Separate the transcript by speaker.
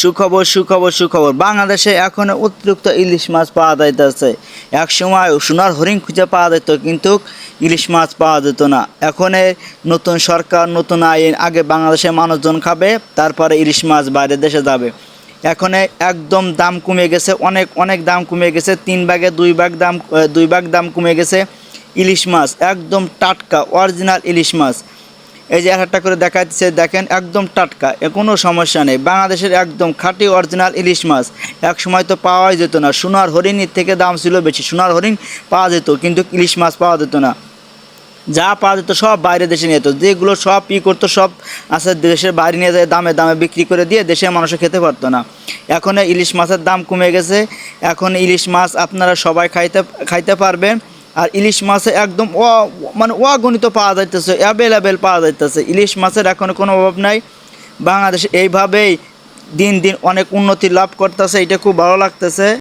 Speaker 1: সুখবর সুখবর সুখবর। বাংলাদেশে এখন অতিরিক্ত ইলিশ মাছ পাওয়া যাইতেছে। এক সময় সোনার হরিণ খুঁজে পাওয়া যেত, কিন্তু ইলিশ মাছ পাওয়া যেত না। এখন নতুন সরকার, নতুন আইন, আগে বাংলাদেশের মানুষজন খাবে, তারপরে ইলিশ মাছ বাইরের দেশে যাবে। এখন একদম দাম কমে গেছে, অনেক অনেক দাম কমে গেছে, তিন ভাগে দুই ভাগ দাম দুই ভাগ দাম কমে গেছে ইলিশ মাছ। একদম টাটকা, অরিজিনাল ইলিশ মাছ। এই যে একটা করে দেখাচ্ছে, দেখেন একদম টাটকা কোনো সমস্যা নেই। বাংলাদেশের একদম খাঁটি অরিজিনাল ইলিশ মাছ এক সময় তো পাওয়াই যেত না। সোনার হরিণের থেকে দাম ছিল বেশি, সোনার হরিণ পাওয়া যেত, কিন্তু ইলিশ মাছ পাওয়া যেত না। যা পাওয়া যেত সব বাইরে দেশে নিয়ে যেত। যেগুলো সব ই করতো, সব আছে দেশের বাইরে নিয়ে যায়, দামে দামে বিক্রি করে দিয়ে দেশের মানুষে খেতে পারতো না। এখন ইলিশ মাছের দাম কমে গেছে। এখন ইলিশ মাছ আপনারা সবাই খাইতে খাইতে পারবেন। আর ইলিশ মাছে একদম অ মানে অগণিত পাওয়া যাইতেছে অ্যাভেলেবেল পাওয়া যাইতেছে। ইলিশ মাছের এখন কোনো অভাব নাই। বাংলাদেশ এইভাবেই দিন দিন অনেক উন্নতি লাভ করতেছে, এটা খুব ভালো লাগতেছে।